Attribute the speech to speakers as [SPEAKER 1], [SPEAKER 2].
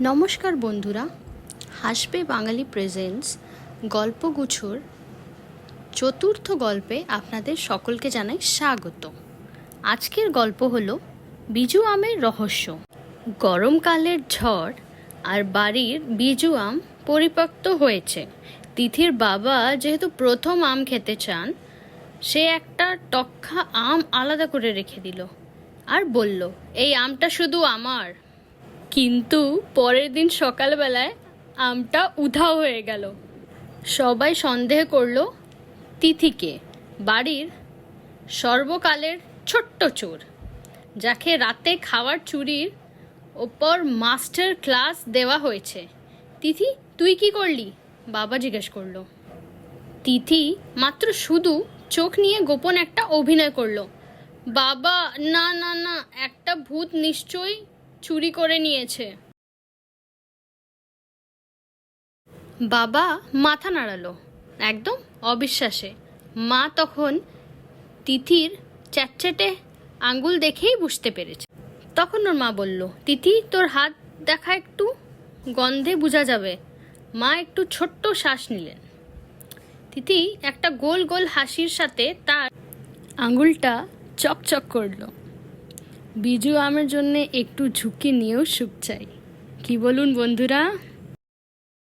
[SPEAKER 1] নমস্কার বন্ধুরা, হাসবে বাঙালি প্রেজেন্টস গল্পগুছোর চতুর্থ গল্পে আপনাদের সকলকে জানাই স্বাগত। আজকের গল্প হলো বিজু আমের রহস্য। গরমকালের ঝড় আর বাড়ির বিজু আম পরিপক্ত হয়েছে। তিথির বাবা যেহেতু প্রথম আম খেতে চান, সে একটা টক্ষা আম আলাদা করে রেখে দিল। আর বলল, এই আমটা শুধু আমার। কিন্তু পরের দিন সকালবেলায় আমটা উধাও হয়ে গেল। সবাই সন্দেহ করল, তিথিকে, বাড়ির সর্বকালের ছোট্ট চোর, যাকে রাতে খাওয়ার চুরির ওপর মাস্টার ক্লাস দেওয়া হয়েছে। তিথি, তুই কি করলি? বাবা জিজ্ঞেস করল। তিথি মাত্র শুধু চোখ নিয়ে গোপন একটা অভিনয় করল। বাবা, না না না, একটা ভূত নিশ্চয়ই চুরি করে নিয়েছে। বাবা মাথা নাড়ালো, একদম অবিশ্বাসে। মা তখন তিথির চ্যাটচ্যাটে আঙ্গুল দেখেই বুঝতে পেরেছে। তখন ওর মা বলল, তিথি, তোর হাত দেখা একটু গন্ধে বোঝা যাবে। মা একটু ছোট্ট শ্বাস নিলেন। তিথি একটা গোল গোল হাসির সাথে তার আঙুলটা চকচক করল। বিজু আমার জন্য একটু ঝুঁকি নিয়েও সুখ চাই। কি বলুন বন্ধুরা?